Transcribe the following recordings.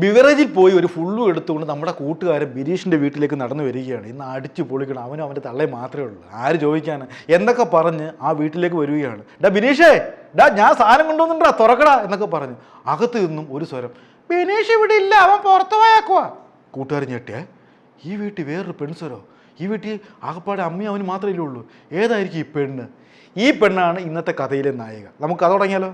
ബിവറേജിൽ പോയി ഒരു ഫുള്ളും എടുത്തുകൊണ്ട് നമ്മുടെ കൂട്ടുകാരൻ ബിരീഷിന്റെ വീട്ടിലേക്ക് നടന്നു വരികയാണ്. ഇന്ന് അടിച്ചു പൊളിക്കണം. അവനും അവന്റെ തള്ളേ മാത്രമേ ഉള്ളൂ. ആര് ചോദിക്കാൻ എന്നൊക്കെ പറഞ്ഞ് ആ വീട്ടിലേക്ക് വരികയാണ്. ഡാ ബിനീഷേ ഡാ ഞാൻ സാധനം കൊണ്ടുവന്നിട്ടാ തുറക്കടാ എന്നൊക്കെ പറഞ്ഞ് അകത്ത് നിന്നും ഒരു സ്വരം ബിനീഷ് ഇവിടെ ഇല്ല അവൻ പുറത്തു പോയാക്കുവാ. കൂട്ടുകാരൻ ഞെട്ടിയേ ഈ വീട്ടിൽ വേറൊരു പെൺസ്വരോ ഈ വീട്ടിൽ ആകപ്പാടെ അമ്മയും അവന് മാത്രമേ ഉള്ളൂ? ഏതായിരിക്കും ഈ പെണ്ണ്? ഈ പെണ്ണാണ് ഇന്നത്തെ കഥയിലെ നായിക. നമുക്ക് കഥ തുടങ്ങിയാലോ?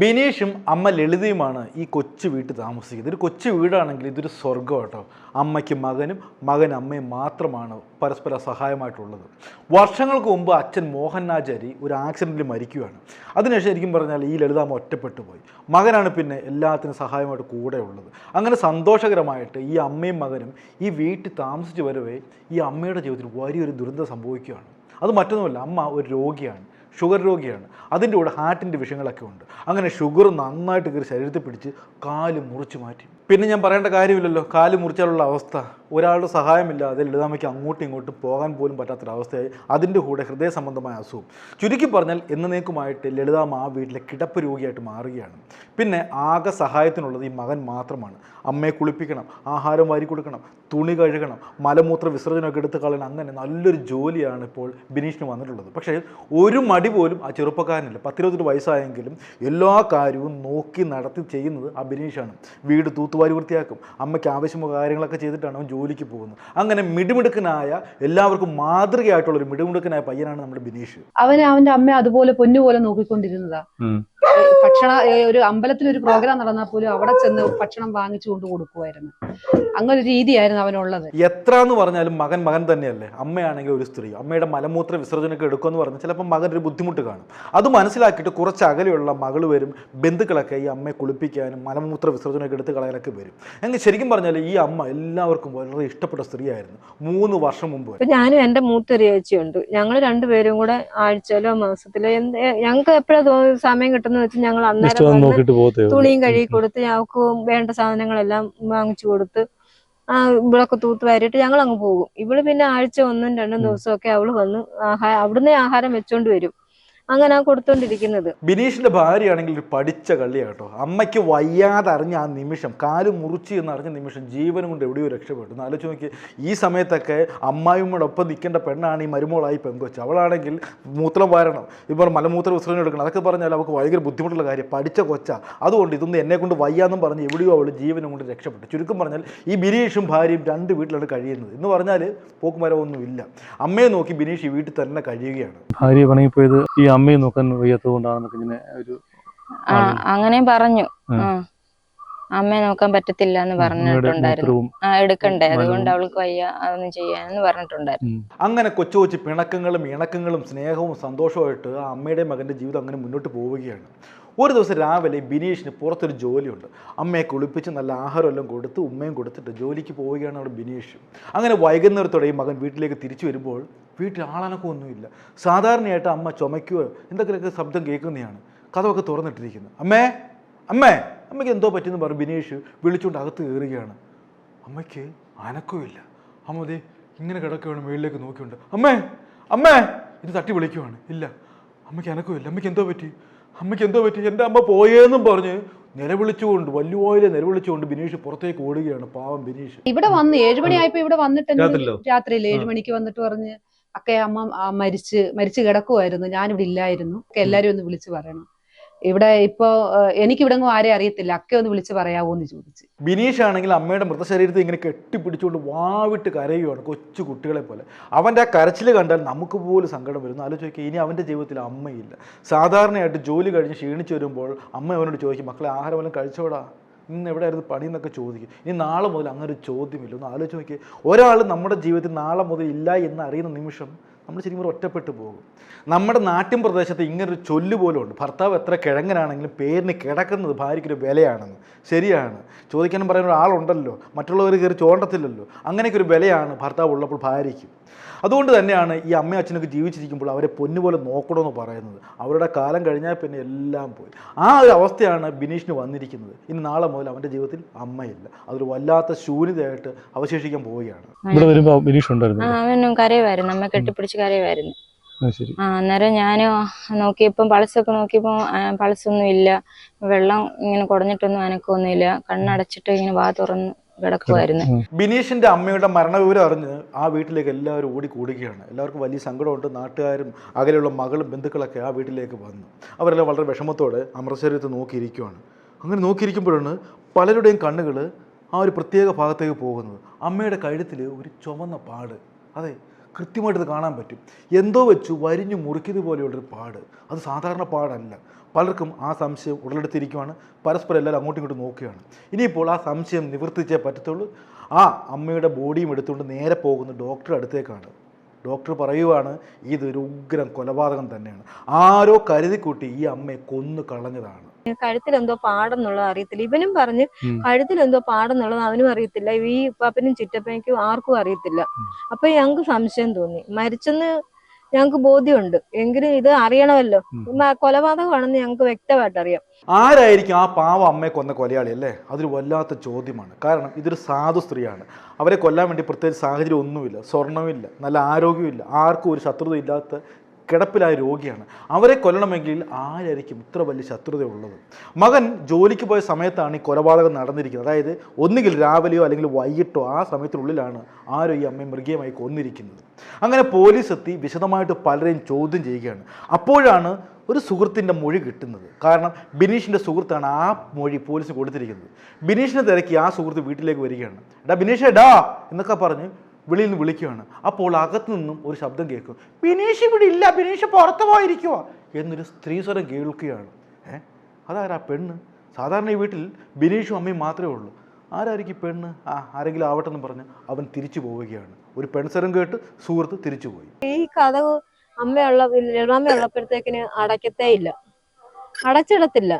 ബിനീഷും അമ്മ ലളിതയുമാണ് ഈ കൊച്ചു വീട്ടിൽ താമസിക്കുന്നത്. ഒരു കൊച്ചു വീടാണെങ്കിൽ ഇതൊരു സ്വർഗം കേട്ടോ. അമ്മയ്ക്ക് മകനും മകൻ അമ്മയും മാത്രമാണ് പരസ്പര സഹായമായിട്ടുള്ളത്. വർഷങ്ങൾക്ക് മുമ്പ് അച്ഛൻ മോഹനാചാരി ഒരു ആക്സിഡന്റിൽ മരിക്കുകയാണ്. അതിനുശേഷം ശരിക്കും പറഞ്ഞാൽ ഈ ലളിതാമ്മ ഒറ്റപ്പെട്ടു പോയി. മകനാണ് പിന്നെ എല്ലാത്തിനും സഹായമായിട്ട് കൂടെ ഉള്ളത്. അങ്ങനെ സന്തോഷകരമായിട്ട് ഈ അമ്മയും മകനും ഈ വീട്ടിൽ താമസിച്ച് വരവേ ഈ അമ്മയുടെ ജീവിതത്തിൽ വലിയൊരു ദുരന്തം സംഭവിക്കുകയാണ്. അത് മറ്റൊന്നുമല്ല അമ്മ ഒരു രോഗിയാണ്. ഷുഗർ രോഗിയാണ്. അതിന്റെ കൂടെ ഹാർട്ടിന്റെ വിഷയങ്ങളൊക്കെ ഉണ്ട്. അങ്ങനെ ഷുഗർ നന്നായിട്ട് കയറി ശരീരത്തിൽ പിടിച്ച് കാൽ മുറിച്ച് മാറ്റി. പിന്നെ ഞാൻ പറയേണ്ട കാര്യമില്ലല്ലോ. കാൽ മുറിച്ചാലുള്ള അവസ്ഥ. ഒരാളുടെ സഹായമില്ലാതെ ലളിതാമയ്ക്ക് അങ്ങോട്ടും ഇങ്ങോട്ടും പോകാൻ പോലും പറ്റാത്തൊരവസ്ഥയായി അതിന്റെ കൂടെ ഹൃദയ സംബന്ധമായ അസുഖം. ചുരുക്കി പറഞ്ഞാൽ എന്നേക്കുമായിട്ട് ലളിതാമ്മ ആ വീട്ടിലെ കിടപ്പ് രോഗിയായിട്ട് മാറുകയാണ്. പിന്നെ ആകെ സഹായത്തിനുള്ളത് ഈ മകൻ മാത്രമാണ്. അമ്മയെ കുളിപ്പിക്കണം ആഹാരം വാരി കൊടുക്കണം തുണി കഴുകണം മലമൂത്ര വിസർജനമൊക്കെ എടുത്ത് കളയണം. അങ്ങനെ നല്ലൊരു ജോലിയാണ് ഇപ്പോൾ ബിനീഷിന് വന്നിട്ടുള്ളത്. പക്ഷേ ഒരു മടി പോലും ആ ചെറുപ്പക്കാരനില്ല. പത്തിരുപത്തെട്ട് വയസ്സായെങ്കിലും എല്ലാ കാര്യവും നോക്കി നടത്തി ചെയ്യുന്നത് ആ ബിനീഷാണ്. വീട് തൂത്തുവാരി വൃത്തിയാക്കും. അമ്മയ്ക്ക് ആവശ്യമുള്ള കാര്യങ്ങളൊക്കെ ചെയ്തിട്ടാണ് അവൻ ജോലിക്ക് പോകുന്നത്. അങ്ങനെ മിടുമിടുക്കനായ എല്ലാവർക്കും മാതൃകയായിട്ടുള്ള ഒരു മിടുമിടുക്കനായ പയ്യനാണ് നമ്മുടെ ബിനീഷ്. അവൻ അവന്റെ അമ്മ അതുപോലെ പൊന്നുപോലെ നോക്കിക്കൊണ്ടിരുന്നതാ. ഭക്ഷണ ഒരു അമ്പലത്തിൽ ഒരു പ്രോഗ്രാം നടന്നാൽ പോലും അവിടെ ചെന്ന് ഭക്ഷണം വാങ്ങിച്ചു കൊണ്ട് കൊടുക്കുമായിരുന്നു അങ്ങനെ ഒരു രീതിയായിരുന്നു അവനുള്ളത്. എത്ര എന്ന് പറഞ്ഞാലും മകൻ മകൻ തന്നെയല്ലേ? അമ്മയാണെങ്കിൽ ഒരു സ്ത്രീ. അമ്മയുടെ മലമൂത്ര വിസർജനമൊക്കെ എടുക്കുമെന്ന് പറഞ്ഞാൽ ചിലപ്പോൾ മകൻ ഒരു ബുദ്ധിമുട്ട് കാണും. അത് മനസ്സിലാക്കിയിട്ട് കുറച്ച് അകലെയുള്ള മകൾ വരും. ബന്ധുക്കളൊക്കെ ഈ അമ്മയെ കുളിപ്പിക്കാനും മലമൂത്ര വിസർജനമൊക്കെ എടുത്ത് കളയാനൊക്കെ വരും. എങ്കിൽ ശരിക്കും പറഞ്ഞാൽ ഈ അമ്മ എല്ലാവർക്കും വളരെ ഇഷ്ടപ്പെട്ട സ്ത്രീയായിരുന്നു. മൂന്ന് വർഷം മുമ്പ് ഞാനും എന്റെ മൂത്തൊരു ചേച്ചിയുണ്ട്. ഞങ്ങൾ രണ്ടുപേരും കൂടെ ആഴ്ചയിലോ മാസത്തിലോ എന്ത് ഞങ്ങൾക്ക് എപ്പോഴാ സമയം കിട്ടുന്ന വെച്ച് ഞങ്ങൾ അന്നേരം. തുണിയും കഴുകി കൊടുത്ത് ഞങ്ങൾക്ക് വേണ്ട സാധനങ്ങളെല്ലാം വാങ്ങിച്ചു കൊടുത്ത് ആ ഇവിടൊക്കെ തൂത്ത് വാരിയിട്ട് ഞങ്ങൾ അങ്ങ് പോകും. ഇവൾ പിന്നെ ആഴ്ച ഒന്നും രണ്ടും ദിവസമൊക്കെ അവൾ വന്ന് ആഹാരം അവിടുന്ന് ആഹാരം വെച്ചോണ്ട് വരും. അങ്ങനെ കൊടുത്തോണ്ടിരിക്കുന്നത്. ബിനീഷിന്റെ ഭാര്യയാണെങ്കിൽ ഒരു പഠിച്ച കള്ളിയാട്ടോ അമ്മയ്ക്ക് വയ്യാതെ അറിഞ്ഞ ആ നിമിഷം കാൽ മുറിച്ചു എന്ന് അറിഞ്ഞ നിമിഷം ജീവനും കൊണ്ട് എവിടെയോ രക്ഷപ്പെട്ടു. ആലോചിച്ച് നോക്കി ഈ സമയത്തൊക്കെ അമ്മായിമ്മയുടെ ഒപ്പം നിൽക്കേണ്ട പെണ്ണാണ് ഈ മരുമോളായി പെങ്കൊച്ച്. അവളാണെങ്കിൽ മൂത്രം വാരണം. ഇപ്പോൾ മലമൂത്ര വിസർജനം എടുക്കണം. അതൊക്കെ പറഞ്ഞാൽ അവൾക്ക് ഭയങ്കര ബുദ്ധിമുട്ടുള്ള കാര്യം. പഠിച്ച കൊച്ച. അതുകൊണ്ട് ഇതൊന്നും എന്നെ കൊണ്ട് വയ്യാന്നും പറഞ്ഞ് എവിടെയോ അവൾ ജീവനും കൊണ്ട് രക്ഷപ്പെട്ടു. ചുരുക്കം പറഞ്ഞാൽ ഈ ബിനീഷും ഭാര്യയും രണ്ട് വീട്ടിലാണ് കഴിയുന്നത്. എന്ന് പറഞ്ഞാൽ പോക്കുമരമൊന്നും ഇല്ല അമ്മയെ നോക്കി ബിനീഷ് ഈ വീട്ടിൽ തന്നെ കഴിയുകയാണ്. ഭാര്യ പണങ്ങിപ്പോയത് ഈ അമ്മയെ നോക്കാൻ വയ്യാത്തത് കൊണ്ടാണെന്നൊക്കെ ഇങ്ങനെ ഒരു അങ്ങനെ പറഞ്ഞു. അമ്മയെ നോക്കാൻ പറ്റത്തില്ല എന്ന് അമ്മയുടെ പറഞ്ഞിട്ടുണ്ടായിരുന്നു. ആ എടുക്കണ്ടേ. അതുകൊണ്ട് അവൾക്ക് വയ്യ അതൊന്നും ചെയ്യാനെന്ന് പറഞ്ഞിട്ടുണ്ടായിരുന്നു. അങ്ങനെ കൊച്ചു കൊച്ചു പിണക്കങ്ങളും ഇണക്കങ്ങളും സ്നേഹവും സന്തോഷവുമായിട്ട് ആ അമ്മയുടെയും മകന്റെ ജീവിതം അങ്ങനെ മുന്നോട്ട് പോവുകയാണ്. ഒരു ദിവസം രാവിലെ ബിനീഷിന് പുറത്തൊരു ജോലിയുണ്ട്. അമ്മയെ കുളിപ്പിച്ച് നല്ല ആഹാരമെല്ലാം കൊടുത്ത് ഉമ്മയും കൊടുത്തിട്ട് ജോലിക്ക് പോവുകയാണ് അവിടെ ബിനീഷ്. അങ്ങനെ വൈകുന്നേരത്തോടെ ഈ മകൻ വീട്ടിലേക്ക് തിരിച്ചു വരുമ്പോൾ വീട്ടിൽ ആളനക്കമൊന്നുമില്ല സാധാരണയായിട്ട് അമ്മ ചുമയ്ക്കുകയോ എന്തെങ്കിലുമൊക്കെ ശബ്ദം കേൾക്കുന്നതാണ്. കഥമൊക്കെ തുറന്നിട്ടിരിക്കുന്നു. അമ്മേ അമ്മേ അമ്മയ്ക്ക് എന്തോ പറ്റിയെന്ന് പറഞ്ഞ് ബിനീഷ് വിളിച്ചുകൊണ്ട് അകത്ത് കയറുകയാണ്. അമ്മയ്ക്ക് അനക്കുമില്ല അമ്മ ഇങ്ങനെ കിടക്കുകയാണ് മുകളിലേക്ക് നോക്കിയുണ്ട് അമ്മേ അമ്മേ ഇത് തട്ടി വിളിക്കുവാണ്. ഇല്ല അമ്മയ്ക്ക് അനക്കമില്ല അമ്മയ്ക്ക് എന്തോ പറ്റി? അമ്മയ്ക്ക് എന്തോ പറ്റി? എന്റെ അമ്മ പോയേന്നും പറഞ്ഞ് നിലവിളിച്ചുകൊണ്ട് വല്ലുവായിലെ നിലവിളിച്ചുകൊണ്ട് ബിനീഷ് പുറത്തേക്ക് ഓടുകയാണ്. പാവം ബിനീഷ്. ഇവിടെ വന്ന് ഏഴുമണിയായപ്പോ ഇവിടെ വന്നിട്ട്? രാത്രിയിൽ ഏഴു മണിക്ക് വന്നിട്ട് പറഞ്ഞ് അക്കെ അമ്മ മരിച്ച് മരിച്ചു കിടക്കുമായിരുന്നു ഞാനിവിടെ ഇല്ലായിരുന്നു. ഒക്കെ എല്ലാരും ഒന്ന് വിളിച്ചു പറയണം. ഇവിടെ ഇപ്പോ എനിക്ക് ഇവിടെ ആരെയും അറിയത്തില്ല. അക്കെ ഒന്ന് വിളിച്ച് പറയാവോ എന്ന് ചോദിച്ചു. ബിനീഷ് ആണെങ്കിൽ അമ്മയുടെ മൃതശരീരത്തെ ഇങ്ങനെ കെട്ടിപ്പിടിച്ചുകൊണ്ട് വാവിട്ട് കരയുകയാണ് കൊച്ചു കുട്ടികളെ പോലെ. അവന്റെ ആ കരച്ചിൽ കണ്ടാൽ നമുക്ക് പോലും സങ്കടം വരുന്നു. ആലോചിക്കുക ഇനി അവന്റെ ജീവിതത്തിൽ അമ്മയില്ല. സാധാരണയായിട്ട് ജോലി കഴിഞ്ഞ് ക്ഷീണിച്ചു വരുമ്പോൾ അമ്മ അവനോട് ചോദിക്കും മക്കളെ ആഹാരം എല്ലാം കഴിച്ചോടാ? ഇന്ന് എവിടെയായിരുന്നു പണി എന്നൊക്കെ ചോദിക്കും. ഇനി നാളെ മുതൽ അങ്ങനെ ഒരു ചോദ്യമില്ല. ഒന്ന് ആലോചിച്ച് നോക്കിയേ. ഒരാൾ നമ്മുടെ ജീവിതത്തിൽ നാളെ മുതൽ ഇല്ല എന്ന് അറിയുന്ന നിമിഷം നമ്മൾ ശരിക്കും ഒറ്റപ്പെട്ടു പോകും. നമ്മുടെ നാട്ടിൻ പ്രദേശത്ത് ഇങ്ങനൊരു ചൊല്ല് പോലും ഉണ്ട്. ഭർത്താവ് എത്ര കിഴങ്ങനാണെങ്കിലും പേരിന് കിടക്കുന്നത് ഭാര്യയ്ക്കൊരു വിലയാണെന്ന്. ശരിയാണ്. ചോദിക്കാനും പറയുന്ന ഒരാളുണ്ടല്ലോ. മറ്റുള്ളവർ കയറി ചോണ്ടത്തില്ലല്ലോ. അങ്ങനെയൊക്കെ ഒരു വിലയാണ് ഭർത്താവ് ഉള്ളപ്പോൾ ഭാര്യയ്ക്ക്. അതുകൊണ്ട് തന്നെയാണ് ഈ അമ്മയും അച്ഛനൊക്കെ ജീവിച്ചിരിക്കുമ്പോൾ അവരെ പൊന്നുപോലെ നോക്കണമെന്ന് പറയുന്നത്. അവരുടെ കാലം കഴിഞ്ഞാൽ പിന്നെ എല്ലാം പോയി. ആ ഒരു അവസ്ഥയാണ് ബിനീഷിന് വന്നിരിക്കുന്നത്. ഇനി നാളെ മുതൽ അവന്റെ ജീവിതത്തിൽ അമ്മയില്ല. അതൊരു വല്ലാത്ത ശൂന്യതയായിട്ട് അവശേഷിക്കാൻ പോവുകയാണ്. ഇവിടെ വരുമ്പോൾ ബിനീഷ് ഉണ്ടായിരുന്നു അവനും കരയുമായിരുന്നു. അമ്മ കെട്ടിപ്പിടിച്ച് കരയുമായിരുന്നു. ആ അന്നേരം ഞാൻ നോക്കിയപ്പം പൾസൊക്കെ നോക്കിയപ്പോൾ പൾസൊന്നും ഇല്ല വെള്ളം ഇങ്ങനെ കുടഞ്ഞിട്ടൊന്നും അനക്കൊന്നുമില്ല. കണ്ണടച്ചിട്ട് ഇങ്ങനെ വാ തുറന്ന് കിടക്കുമായിരുന്നു ബിനീഷിന്റെ അമ്മയുടെ മരണവിവരം അറിഞ്ഞ് ആ വീട്ടിലേക്ക് എല്ലാവരും ഓടി കൂടുകയാണ്. എല്ലാവർക്കും വലിയ സങ്കടമുണ്ട്. നാട്ടുകാരും അകലെയുള്ള മകളും ബന്ധുക്കളൊക്കെ ആ വീട്ടിലേക്ക് വന്നു. അവരെല്ലാം വളരെ വിഷമത്തോടെ അമൃതശരീരത്തെ നോക്കിയിരിക്കുകയാണ് അങ്ങനെ നോക്കിയിരിക്കുമ്പോഴാണ് പലരുടെയും കണ്ണുകൾ ആ ഒരു പ്രത്യേക ഭാഗത്തേക്ക് പോകുന്നത്. അമ്മയുടെ കഴുത്തിൽ ഒരു ചുവന്ന പാട്. അതെ കൃത്യമായിട്ട് ഇത് കാണാൻ പറ്റും. എന്തോ വെച്ചു വരിഞ്ഞു മുറുക്കിയത് പോലെയുള്ളൊരു പാട്. അത് സാധാരണ പാടല്ല. പലർക്കും ആ സംശയം ഉടലെടുത്തിരിക്കുവാണ്. പരസ്പരം എല്ലാവരും അങ്ങോട്ടും ഇങ്ങോട്ടും നോക്കുകയാണ്. ഇനിയിപ്പോൾ ആ സംശയം നിവർത്തിച്ചേ പറ്റത്തുള്ളൂ. ആ അമ്മയുടെ ബോഡിയും എടുത്തുകൊണ്ട് നേരെ പോകുന്ന ഡോക്ടറുടെ അടുത്തേക്കാണ്. ഡോക്ടർ പറയുവാണ് ഇതൊരു ഉഗ്രം കൊലപാതകം തന്നെയാണ്. ആരോ കരുതിക്കൂട്ടി ഈ അമ്മയെ കൊന്നു കളഞ്ഞതാണ്. കഴുത്തിൽ എന്തോ പാടെന്നുള്ളത് അറിയത്തില്ല. ഇവനും പറഞ്ഞ് കഴുത്തിലെന്തോ പാടെന്നുള്ളത് അവനും അറിയത്തില്ല. ഈ പാപ്പനും ചിറ്റപ്പനക്കും ആർക്കും അറിയത്തില്ല. അപ്പൊ ഞങ്ങക്ക് സംശയം തോന്നി. മരിച്ചെന്ന് ഞങ്ങക്ക് ബോധ്യമുണ്ട്. എങ്കിലും ഇത് അറിയണമല്ലോ. കൊലപാതകമാണെന്ന് ഞങ്ങക്ക് വ്യക്തമായിട്ട് അറിയാം ആരായിരിക്കും ആ പാവ അമ്മയെ കൊന്ന കൊലയാളി അല്ലേ? അതൊരു വല്ലാത്ത ചോദ്യമാണ്. കാരണം ഇതൊരു സാധു സ്ത്രീയാണ്. അവരെ കൊല്ലാൻ വേണ്ടി പ്രത്യേകിച്ച് സാഹചര്യം ഒന്നുമില്ല. സ്വർണമില്ല നല്ല ആരോഗ്യമില്ല ആർക്കും ഒരു ശത്രുത ഇല്ലാത്ത കിടപ്പിലായ രോഗിയാണ്. അവരെ കൊല്ലണമെങ്കിൽ ആരായിരിക്കും ഇത്ര വലിയ ശത്രുതയുള്ളത്? മകൻ ജോലിക്ക് പോയ സമയത്താണ് ഈ കൊലപാതകം നടന്നിരിക്കുന്നത്. അതായത് ഒന്നുകിൽ രാവിലെയോ അല്ലെങ്കിൽ വൈകിട്ടോ ആ സമയത്തിനുള്ളിലാണ് ആരോ ഈ അമ്മയെ മൃഗീയമായി കൊന്നിരിക്കുന്നത്. അങ്ങനെ പോലീസ് എത്തി വിശദമായിട്ട് പലരെയും ചോദ്യം ചെയ്യുകയാണ്. അപ്പോഴാണ് ഒരു സുഹൃത്തിന്റെ മൊഴി കിട്ടുന്നത്. കാരണം ബിനീഷിന്റെ സുഹൃത്താണ് ആ മൊഴി പോലീസ് കൊടുത്തിരിക്കുന്നത്. ബിനീഷിനെ തിരക്കി ആ സുഹൃത്ത് വീട്ടിലേക്ക് വരികയാണ്. എടാ ബിനീഷ് ഡാ എന്നൊക്കെ പറഞ്ഞ് വെളിയിൽ നിന്ന് വിളിക്കുകയാണ് അപ്പോൾ അകത്തു നിന്നും ഒരു ശബ്ദം കേൾക്കും. ബിനീഷ് ഇവിടെ ഇല്ല ബിനീഷ് പുറത്തു പോയിരിക്കുക എന്നൊരു സ്ത്രീ സ്വരം കേൾക്കുകയാണ്. ഏഹ് അതാരാ പെണ്ണ്? സാധാരണ ഈ വീട്ടിൽ ബിനീഷും അമ്മയും മാത്രമേ ഉള്ളൂ. ആരായിരിക്കും പെണ്ണ്? ആ ആരെങ്കിലും ആവട്ടെ എന്ന് പറഞ്ഞ് അവൻ തിരിച്ചു പോവുകയാണ്. ഒരു പെൺസ്വരം കേട്ട് സുഹൃത്ത് തിരിച്ചു പോയി. ഈ കഥ അമ്മയുള്ള ലളിതാമ്മ ഉള്ളപ്പോഴത്തേക്കിന് അടയ്ക്കത്തേ ഇല്ല. അടച്ചിടത്തില്ല.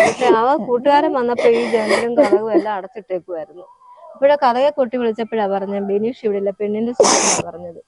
പക്ഷെ അവ കൂട്ടുകാരൻ വന്നപ്പോ ഈ ജനലും കഥകും എല്ലാം അടച്ചിട്ടേക്കുമായിരുന്നു അപ്പോഴാ കഥയെ കൊട്ടി വിളിച്ചപ്പോഴാ പറഞ്ഞ ബിനീഷ് ഇവിടെ ഇല്ല പെണ്ണിന്റെ സുഹൃത്താ പറഞ്ഞത്.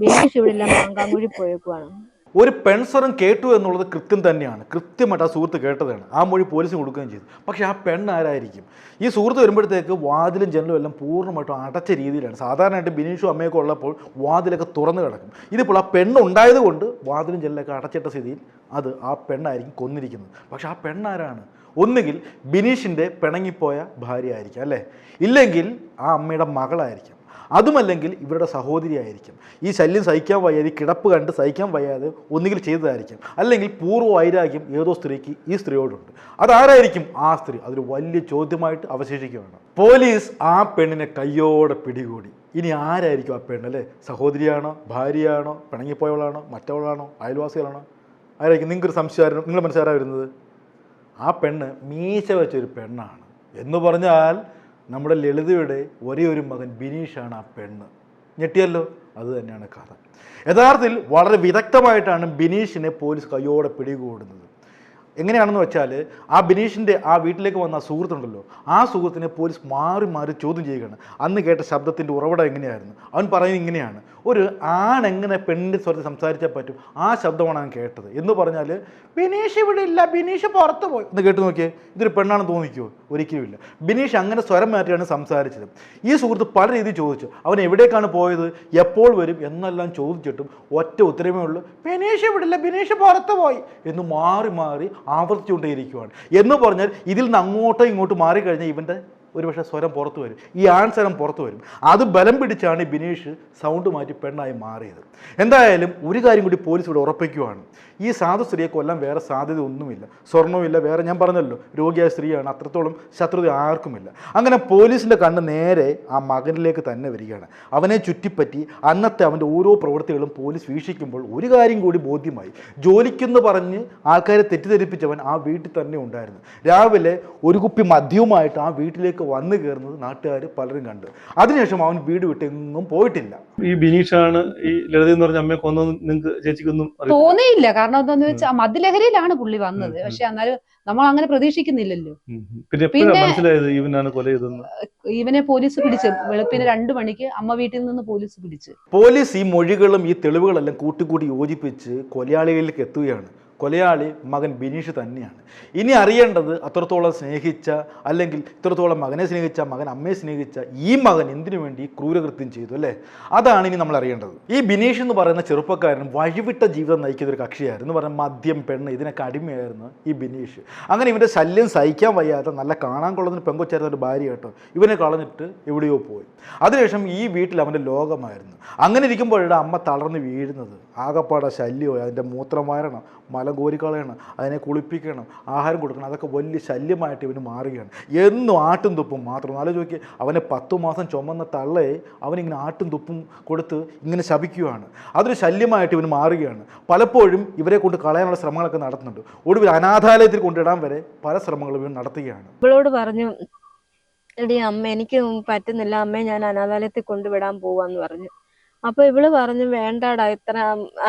ബിനീഷ് ഇവിടെ ഇല്ല മാങ്കാങ്കുഴി പോയേക്കുവാണ്. ഒരു പെൺസ്വരം കേട്ടു എന്നുള്ളത് കൃത്യം തന്നെയാണ്. കൃത്യമായിട്ട് ആ സുഹൃത്ത് കേട്ടതാണ്. ആ മൊഴി പോലീസിന് കൊടുക്കുകയും ചെയ്തു. പക്ഷേ ആ പെണ്ണ് ആരായിരിക്കും? ഈ സുഹൃത്ത് വരുമ്പോഴത്തേക്ക് വാതിലും ജനലും എല്ലാം പൂർണമായിട്ടും അടച്ച രീതിയിലാണ്. സാധാരണയായിട്ട് ബിനീഷും അമ്മയൊക്കെ ഉള്ളപ്പോൾ വാതിലൊക്കെ തുറന്നു കിടക്കും. ഇതിപ്പോൾ ആ പെണ്ണുണ്ടായതുകൊണ്ട് വാതിലും ജനലൊക്കെ അടച്ചിട്ട സ്ഥിതിയിൽ അത് ആ പെണ്ണായിരിക്കും കൊന്നിരിക്കുന്നത്. പക്ഷേ ആ പെണ്ണാരാണ്? ഒന്നുകിൽ ബിനീഷിന്റെ പിണങ്ങിപ്പോയ ഭാര്യ ആയിരിക്കാം അല്ലേ? ഇല്ലെങ്കിൽ ആ അമ്മയുടെ മകളായിരിക്കാം. അതുമല്ലെങ്കിൽ ഇവരുടെ സഹോദരി ആയിരിക്കും ഈ ശല്യം സഹിക്കാൻ വയ്യാതെ കിടപ്പ് കണ്ട് സഹിക്കാൻ വയ്യാതെ ഒന്നുകിൽ ചെയ്തതായിരിക്കും. അല്ലെങ്കിൽ പൂർവ വൈരാഗ്യം ഏതോ സ്ത്രീക്ക് ഈ സ്ത്രീയോടുണ്ട്. അതാരായിരിക്കും ആ സ്ത്രീ? അതൊരു വലിയ ചോദ്യമായിട്ട് അവശേഷിക്കുകയാണ്. പോലീസ് ആ പെണ്ണിനെ കയ്യോടെ പിടികൂടി. ഇനി ആരായിരിക്കും ആ പെണ്ണ് അല്ലേ? സഹോദരിയാണോ ഭാര്യയാണോ പിണങ്ങിപ്പോയവളാണോ മറ്റവളാണോ അയൽവാസികളാണോ? ആരായിരിക്കും? നിങ്ങൾക്കൊരു സംശയം നിങ്ങളുടെ മനസ്സിലാരാ വരുന്നത്? ആ പെണ്ണ് മീശ വെച്ചൊരു പെണ്ണാണ്. എന്ന് പറഞ്ഞാൽ നമ്മുടെ ലളിതയുടെ ഒരേ ഒരു മകൻ ബിനീഷാണ് ആ പെണ്ണ്. ഞെട്ടിയല്ലോ? അത് തന്നെയാണ് കഥ. യഥാർത്ഥത്തിൽ വളരെ വിദഗ്ധമായിട്ടാണ് ബിനീഷിനെ പോലീസ് കയ്യോടെ പിടികൂടുന്നത്. എങ്ങനെയാണെന്ന് വെച്ചാൽ ആ ബിനീഷിന്റെ ആ വീട്ടിലേക്ക് വന്ന ആ സുഹൃത്തുണ്ടല്ലോ. ആ സുഹൃത്തിനെ പോലീസ് മാറി മാറി ചോദ്യം ചെയ്യുകയാണ്. അന്ന് കേട്ട ശബ്ദത്തിന്റെ ഉറവിടം എങ്ങനെയായിരുന്നു? അവൻ പറയുന്നത് ഇങ്ങനെയാണ്. ഒരു ആണെങ്ങനെ പെണ്ണിന്റെ സ്വരത്തിൽ സംസാരിച്ചാൽ പറ്റും. ആ ശബ്ദമാണ് അവൻ കേട്ടത്. എന്ന് പറഞ്ഞാൽ ബിനീഷ് ഇവിടെ ഇല്ല. ബിനീഷ് പുറത്ത് പോയി. എന്ന് കേട്ട് നോക്കിയേ ഇതൊരു പെണ്ണാണെന്ന് തോന്നിക്കോ? ഒരിക്കലും ഇല്ല. ബിനീഷ് അങ്ങനെ സ്വരം മാറ്റിയാണ് സംസാരിച്ചത്. ഈ സുഹൃത്ത് പല രീതിയിൽ ചോദിച്ചു. അവൻ എവിടേക്കാണ് പോയത്? എപ്പോൾ വരും? എന്നെല്ലാം ചോദിച്ചിട്ടും ഒറ്റ ഉത്തരമേ ഉള്ളൂ. ബിനീഷ് ഇവിടെ ഇല്ല. ബിനീഷ് പുറത്ത് പോയി. എന്ന് മാറി മാറി ആവർത്തിച്ചുകൊണ്ടേയിരിക്കുവാണ്. എന്ന് പറഞ്ഞാൽ ഇതിൽ നിന്ന് അങ്ങോട്ടോ ഇങ്ങോട്ടോ മാറിക്കഴിഞ്ഞാൽ ഇവന്റെ ഒരുപക്ഷെ സ്വരം പുറത്തു വരും. ഈ ആൺ സ്വരം പുറത്തു വരും. അത് ബലം പിടിച്ചാണ് ബിനീഷ് സൗണ്ട് മാറ്റി പെണ്ണായി മാറിയത്. എന്തായാലും ഒരു കാര്യം കൂടി പോലീസ് ഇവിടെ ഉറപ്പിക്കുവാണ്. ഈ സാധു സ്ത്രീയെ കൊല്ലാൻ വേറെ സാധ്യത ഒന്നുമില്ല സ്വർണവുമില്ല വേറെ ഞാൻ പറഞ്ഞല്ലോ രോഗിയായ സ്ത്രീയാണ്. അത്രത്തോളം ശത്രുത ആർക്കുമില്ല. അങ്ങനെ പോലീസിന്റെ കണ്ണ് നേരെ ആ മകനിലേക്ക് തന്നെ വരികയാണ്. അവനെ ചുറ്റിപ്പറ്റി അന്നത്തെ അവന്റെ ഓരോ പ്രവൃത്തികളും പോലീസ് വീക്ഷിക്കുമ്പോൾ ഒരു കാര്യം കൂടി ബോധ്യമായി. ജോലിക്കെന്ന് പറഞ്ഞ് ആൾക്കാരെ തെറ്റിദ്ധരിപ്പിച്ചവൻ ആ വീട്ടിൽ തന്നെ ഉണ്ടായിരുന്നു. രാവിലെ ഒരു കുപ്പി മദ്യവുമായിട്ട് ആ വീട്ടിലേക്ക് വന്നു കയറുന്നത് നാട്ടുകാർ പലരും കണ്ടു. അതിനുശേഷം അവൻ വീട് വിട്ട് എങ്ങും പോയിട്ടില്ല. ഈ ബിനീഷാണ് ഈ ലളിത എന്ന് പറഞ്ഞ അമ്മയെ കൊന്നു നിങ്ങൾക്ക് ചേച്ചിക്കൊന്നും തോന്നിയില്ല. കാരണം എന്താന്ന് വെച്ചാൽ മദ്യലഹരിയിലാണ് പുള്ളി വന്നത്. പക്ഷെ എന്നാലും നമ്മൾ അങ്ങനെ പ്രതീക്ഷിക്കുന്നില്ലല്ലോ. പിന്നെ ഇവനെ പോലീസ് പിടിച്ച് വെളുപ്പിന് രണ്ടു മണിക്ക് അമ്മ വീട്ടിൽ നിന്ന് പോലീസ് പിടിച്ച്. പോലീസ് ഈ മൊഴികളും ഈ തെളിവുകളെല്ലാം കൂട്ടിക്കൂട്ടി യോജിപ്പിച്ച് കൊലയാളികളിലേക്ക് എത്തുകയാണ്. കൊലയാളി മകൻ ബിനീഷ് തന്നെയാണ്. ഇനി അറിയേണ്ടത് അത്രത്തോളം സ്നേഹിച്ച അല്ലെങ്കിൽ ഇത്രത്തോളം മകനെ സ്നേഹിച്ച മകൻ അമ്മയെ സ്നേഹിച്ച ഈ മകൻ എന്തിനു വേണ്ടി ക്രൂരകൃത്യം ചെയ്തു അല്ലേ? അതാണ് ഇനി നമ്മൾ അറിയേണ്ടത്. ഈ ബിനീഷ് എന്ന് പറയുന്ന ചെറുപ്പക്കാരൻ വഴിവിട്ട ജീവിതം നയിക്കുന്ന ഒരു കക്ഷിയായിരുന്നു. പറഞ്ഞ മദ്യം പെണ്ണ് ഇതിനൊക്കെ അടിമയായിരുന്നു ഈ ബിനീഷ്. അങ്ങനെ ഇവന്റെ ശല്യം സഹിക്കാൻ വയ്യാത്ത നല്ല കാണാൻ കൊള്ളുന്ന പെങ്കൊച്ചായിരുന്ന ഒരു ഭാര്യ കേട്ടോ ഇവനെ കളഞ്ഞിട്ട് എവിടെയോ പോയി. അതിനുശേഷം ഈ വീട്ടിൽ അവന്റെ ലോകമായിരുന്നു. അങ്ങനെ ഇരിക്കുമ്പോഴാണ് അമ്മ തളർന്ന് വീഴുന്നത്. ആകപ്പാടെ ശല്യമോ അതിന്റെ മൂത്രം വരണം മലം കോരിക്കളയണം അതിനെ കുളിപ്പിക്കണം ആഹാരം കൊടുക്കണം അതൊക്കെ വലിയ ശല്യമായിട്ട് ഇവന് മാറുകയാണ്. എന്നും ആട്ടും തുപ്പും മാത്രം. നാലോ ചോദിക്കുക അവനെ പത്തു മാസം ചുമന്ന തള്ളയെ അവനിങ്ങനെ ആട്ടും തുപ്പും കൊടുത്ത് ഇങ്ങനെ ശപിക്കുകയാണ് അതൊരു ശല്യമായിട്ട് ഇവന് മാറുകയാണ്. പലപ്പോഴും ഇവരെ കൊണ്ട് കളയാനുള്ള ശ്രമങ്ങളൊക്കെ നടത്തുന്നുണ്ട്. ഒടുവിൽ അനാഥാലയത്തിൽ കൊണ്ടിടാൻ വരെ പല ശ്രമങ്ങളും ഇവൻ നടത്തുകയാണ്. ഇവളോട് പറഞ്ഞു എടി അമ്മ എനിക്ക് പറ്റുന്നില്ല. അമ്മയെ ഞാൻ അനാഥാലയത്തിൽ കൊണ്ടുവിടാൻ പോവാന്ന് പറഞ്ഞു. അപ്പൊ ഇവൾ പറഞ്ഞു വേണ്ടാടാ ഇത്ര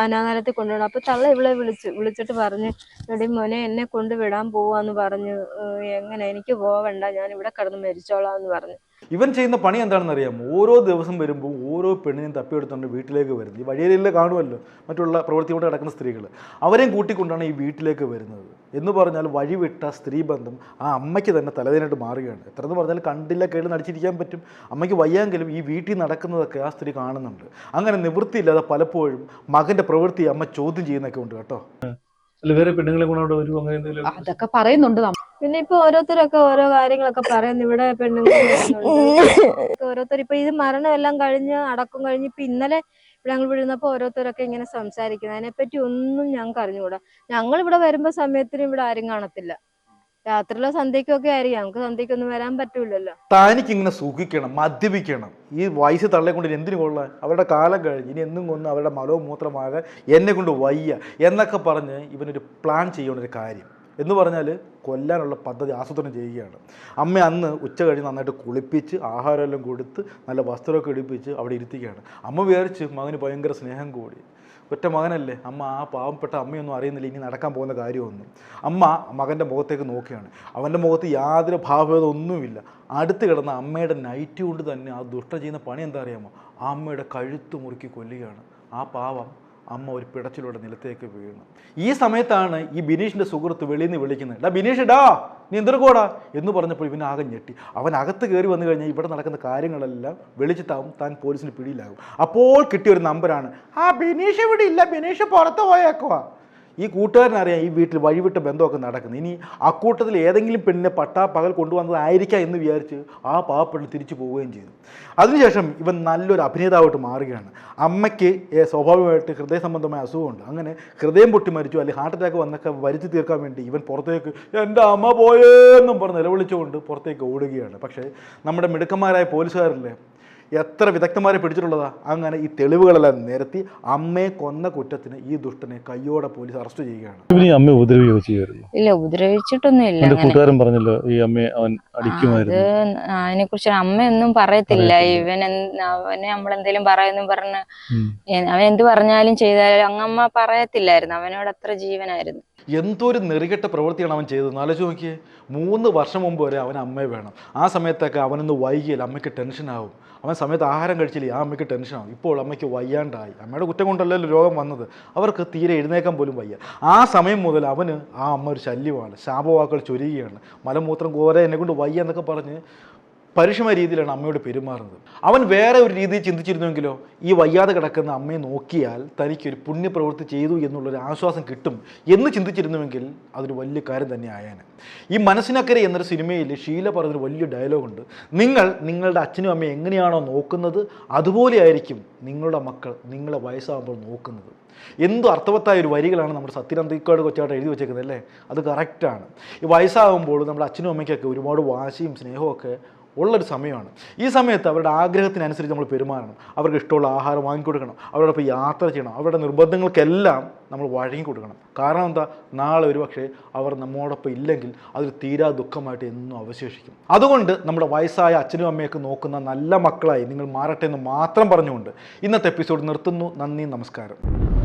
അനാഥാലയത്തിൽ കൊണ്ടുവിടാം അപ്പൊ തള്ള ഇവളെ വിളിച്ചു വിളിച്ചിട്ട് പറഞ്ഞു എടി മോനെ എന്നെ കൊണ്ടുവിടാൻ പോവാന്ന് പറഞ്ഞു. "ഏഹ് എങ്ങനെ? എനിക്ക് പോവണ്ട. ഞാൻ ഇവിടെ കിടന്ന് മരിച്ചോളാം എന്ന് പറഞ്ഞു. ഇവൻ ചെയ്യുന്ന പണി എന്താണെന്ന് അറിയാം ഓരോ ദിവസം വരുമ്പോൾ ഓരോ പെണ്ണിനെയും തപ്പിയെടുത്തുകൊണ്ട് വീട്ടിലേക്ക് വരുന്നത്. ഈ വഴിയിലെ കാണുമല്ലോ മറ്റുള്ള പ്രവൃത്തി കൊണ്ട് നടക്കുന്ന സ്ത്രീകൾ അവരെയും കൂട്ടിക്കൊണ്ടാണ് ഈ വീട്ടിലേക്ക് വരുന്നത്. എന്ന് പറഞ്ഞാൽ വഴിവിട്ട സ്ത്രീ ബന്ധം ആ അമ്മയ്ക്ക് തന്നെ തലവേദനയായിട്ട് മാറുകയാണ്. എത്ര എന്ന് പറഞ്ഞാൽ കണ്ടില്ല കേട് നടിച്ചിരിക്കാൻ പറ്റും. അമ്മയ്ക്ക് വയ്യാങ്കിലും ഈ വീട്ടിൽ നടക്കുന്നതൊക്കെ ആ സ്ത്രീ കാണുന്നുണ്ട്. അങ്ങനെ നിവൃത്തിയില്ലാതെ പലപ്പോഴും മകന്റെ പ്രവൃത്തി അമ്മ ചോദ്യം ചെയ്യുന്നൊക്കെ ഉണ്ട് കേട്ടോ. അല്ല വേറെ കൂടെ അങ്ങനെ എന്തെങ്കിലും? അതൊക്കെ പറയുന്നുണ്ട് നമ്മ- പിന്നെ ഇപ്പൊ ഓരോരുത്തരൊക്കെ ഓരോ കാര്യങ്ങളൊക്കെ പറയുന്നു. ഇവിടെ പെണ്ണുങ്ങൾ. ഓരോരുത്തർ ഇപ്പൊ ഇത് മരണം എല്ലാം കഴിഞ്ഞ് അടക്കം കഴിഞ്ഞ് ഇപ്പൊ ഇന്നലെ ഇവിടെ ഞങ്ങൾ വിടുന്നപ്പോ ഓരോരുത്തരൊക്കെ ഇങ്ങനെ സംസാരിക്കുന്നത്. അതിനെപ്പറ്റി ഒന്നും ഞങ്ങൾക്ക് അറിഞ്ഞുകൂടാ. ഞങ്ങൾ ഇവിടെ വരുമ്പോ സമയത്തിന് ഇവിടെ ആരും കാണത്തില്ല. രാത്രിയിലോ സന്ധ്യക്കൊക്കെ ആയിരിക്കും. നമുക്ക് സന്ധ്യക്കൊന്നും വരാൻ പറ്റൂലല്ലോ താനിക്ക് ഇങ്ങനെ സുഖിക്കണം മദ്യപിക്കണം. ഈ വയസ്സ് തള്ളെ കൊണ്ട് എന്തിനു കൊള്ളാൻ അവരുടെ കാലം കഴിഞ്ഞ് ഇനി എന്നും കൊന്ന് അവരുടെ മലവും മൂത്രമാകെ എന്നെ കൊണ്ട് വയ്യ എന്നൊക്കെ പറഞ്ഞ് ഇവനൊരു പ്ലാൻ ചെയ്യേണ്ട ഒരു കാര്യം. എന്ന് പറഞ്ഞാൽ കൊല്ലാനുള്ള പദ്ധതി ആസൂത്രണം ചെയ്യുകയാണ്. അമ്മ അന്ന് ഉച്ച കഴിഞ്ഞ് നന്നായിട്ട് കുളിപ്പിച്ച് ആഹാരമെല്ലാം കൊടുത്ത് നല്ല വസ്ത്രമൊക്കെ ഇടിപ്പിച്ച് അവിടെ ഇരുത്തുകയാണ് അമ്മ വിചാരിച്ച് മകന് ഭയങ്കര സ്നേഹം കൂടി. ഒറ്റ മകനല്ലേ? അമ്മ ആ പാവപ്പെട്ട അമ്മയൊന്നും അറിയുന്നില്ല ഇനി നടക്കാൻ പോകുന്ന കാര്യമൊന്നും. അമ്മ മകന്റെ മുഖത്തേക്ക് നോക്കുകയാണ്. അവന്റെ മുഖത്ത് യാതൊരു ഭാവഭേദം ഒന്നുമില്ല. അടുത്ത് കിടന്ന അമ്മയുടെ നൈറ്റ് കൊണ്ട് തന്നെ ആ ദുഷ്ടം ചെയ്യുന്ന പണി എന്താ അറിയാമോ? ആ അമ്മയുടെ കഴുത്ത് മുറുക്കി കൊല്ലുകയാണ്. ആ പാവം അമ്മ ഒരു പിടച്ചിലൂടെ നിലത്തേക്ക് വീഴുന്നു. ഈ സമയത്താണ് ഈ ബിനീഷിന്റെ സുഹൃത്ത് വെളിയിൽ നിന്ന് വിളിക്കുന്നത്. ഡാ ബിനീഷ് ഡാ! നീ എന്തെടുക്കോടാ എന്ന് പറഞ്ഞപ്പോൾ ഇവൻ ആകെ ഞെട്ടി. അവൻ അകത്ത് കയറി വന്നു കഴിഞ്ഞാൽ ഇവിടെ നടക്കുന്ന കാര്യങ്ങളെല്ലാം വെളിച്ചിട്ടാവും താൻ പോലീസിന് പിടിയിലാകും. അപ്പോൾ കിട്ടിയ ഒരു നമ്പറാണ് ആ ബിനീഷ് ഇവിടെ ഇല്ല. ബിനീഷ് പുറത്ത് പോയേക്കുവാ. ഈ കൂട്ടുകാരനറിയാം ഈ വീട്ടിൽ വഴിവിട്ട ബന്ധമൊക്കെ നടക്കുന്നത് ഇനി അക്കൂട്ടത്തിൽ ഏതെങ്കിലും പെണ്ണിനെ പട്ടാ പകൽ കൊണ്ടുവന്നതായിരിക്കാം എന്ന് വിചാരിച്ച് ആ പാവപ്പെണ്ണ് തിരിച്ചു പോവുകയും ചെയ്തു. അതിനുശേഷം ഇവൻ നല്ലൊരു അഭിനേതാവായിട്ട് മാറുകയാണ്. അമ്മയ്ക്ക് സ്വാഭാവികമായിട്ട് ഹൃദയ സംബന്ധമായ അസുഖമുണ്ട്. അങ്ങനെ ഹൃദയം പൊട്ടി മരിച്ചു അല്ലെങ്കിൽ ഹാർട്ട് അറ്റാക്ക് വന്നൊക്കെ വരുത്തി തീർക്കാൻ വേണ്ടി ഇവൻ പുറത്തേക്ക് എന്റെ അമ്മ പോയേന്നും പറഞ്ഞ് നിലവിളിച്ചുകൊണ്ട് പുറത്തേക്ക് ഓടുകയാണ്. പക്ഷേ നമ്മുടെ മിടുക്കന്മാരായ പോലീസുകാരല്ലേ എത്ര വിദഗ്ധന്മാരെ പിടിച്ചിട്ടുള്ളതാ? അങ്ങനെ ഈ തെളിവുകളെല്ലാം നിരത്തി അമ്മയെ കൊന്ന കുറ്റത്തിന് ഈ ദുഷ്ടനെ കയ്യോടെ പോലീസ് അറസ്റ്റ് ചെയ്യുകയാണ്. ചെയ്യുമായിരുന്നു? ഇല്ല ഉപദ്രവിച്ചിട്ടൊന്നും ഇല്ല കൂട്ടുകാരൻ പറഞ്ഞല്ലോ ഈ അമ്മയെ അവൻ അടിക്കുമായിരുന്നു. അതിനെ കുറിച്ച് അമ്മയൊന്നും പറയത്തില്ല. ഇവൻ അവനെ നമ്മളെന്തേലും പറയുന്നു പറഞ്ഞ് അവൻ എന്ത് പറഞ്ഞാലും ചെയ്താലും അങ്ങമ്മ പറയത്തില്ലായിരുന്നു. അവനോട് അത്ര ജീവനായിരുന്നു. എന്തൊരു നെറികെട്ട പ്രവൃത്തിയാണ് അവൻ ചെയ്തത് ആലോചിച്ച് നോക്കിയേ. മൂന്ന് വർഷം മുമ്പ് വരെ അവൻ അമ്മയെ വേണം. ആ സമയത്തൊക്കെ അവനൊന്ന് വൈകിയാൽ അമ്മയ്ക്ക് ടെൻഷനാവും അവൻ സമയത്ത് ആഹാരം കഴിച്ചില്ല? ആ അമ്മയ്ക്ക് ടെൻഷനാണ് ഇപ്പോൾ അമ്മയ്ക്ക് വയ്യാണ്ടായി. അമ്മയുടെ കുറ്റം കൊണ്ടല്ലല്ലോ രോഗം വന്നത്? അവർക്ക് തീരെ എഴുന്നേക്കാൻ പോലും വയ്യ. ആ സമയം മുതൽ അവന് ആ അമ്മ ഒരു ശല്യമാണ്. ശാപവാക്കൾ ചൊരിയുകയാണ്. മലമൂത്രം കോര എന്നെ കൊണ്ട് വയ്യ എന്നൊക്കെ പറഞ്ഞ് പരുഷമായ രീതിയിലാണ് അമ്മയോട് പെരുമാറുന്നത്. അവൻ വേറെ ഒരു രീതിയിൽ ചിന്തിച്ചിരുന്നുവെങ്കിലോ ഈ വയ്യാതെ കിടക്കുന്ന അമ്മയെ നോക്കിയാൽ തനിക്കൊരു പുണ്യപ്രവൃത്തി ചെയ്തു എന്നുള്ളൊരു ആശ്വാസം കിട്ടും എന്ന് ചിന്തിച്ചിരുന്നുവെങ്കിൽ അതൊരു വലിയ കാര്യം തന്നെ ആയാണ് ഈ മനസ്സിനക്കരെ എന്നൊരു സിനിമയിൽ ഷീല പറഞ്ഞൊരു വലിയ ഡയലോഗുണ്ട് നിങ്ങൾ നിങ്ങളുടെ അച്ഛനും അമ്മയും എങ്ങനെയാണോ നോക്കുന്നത് അതുപോലെ ആയിരിക്കും നിങ്ങളുടെ മക്കൾ നിങ്ങളെ വയസ്സാകുമ്പോൾ നോക്കുന്നത്. എന്തു അർത്ഥവത്തായ ഒരു വരികളാണ് നമ്മുടെ സത്യനന്ദിക്കാട് കൊച്ചായിട്ട് എഴുതി വെച്ചേക്കുന്നത് അല്ലേ? അത് കറക്റ്റാണ് ഈ വയസ്സാകുമ്പോൾ നമ്മുടെ അച്ഛനും അമ്മയ്ക്കൊക്കെ ഒരുപാട് വാശിയും സ്നേഹവും ഒക്കെ ഉള്ളൊരു സമയമാണ്. ഈ സമയത്ത് അവരുടെ ആഗ്രഹത്തിനനുസരിച്ച് നമ്മൾ പെരുമാറണം. അവർക്ക് ഇഷ്ടമുള്ള ആഹാരം വാങ്ങിക്കൊടുക്കണം അവരോടൊപ്പം യാത്ര ചെയ്യണം. അവരുടെ നിർബന്ധങ്ങൾക്കെല്ലാം നമ്മൾ വഴങ്ങി കൊടുക്കണം. കാരണം എന്താ? നാളെ ഒരു പക്ഷേ അവർ നമ്മോടൊപ്പം ഇല്ലെങ്കിൽ അതൊരു തീരാ ദുഃഖമായിട്ട് എന്നും അവശേഷിക്കും. അതുകൊണ്ട് നമ്മുടെ വയസ്സായ അച്ഛനും അമ്മയൊക്കെ നോക്കുന്ന നല്ല മക്കളായി നിങ്ങൾ മാറട്ടെ എന്ന് മാത്രം പറഞ്ഞുകൊണ്ട് ഇന്നത്തെ എപ്പിസോഡ് നിർത്തുന്നു. നന്ദി നമസ്കാരം.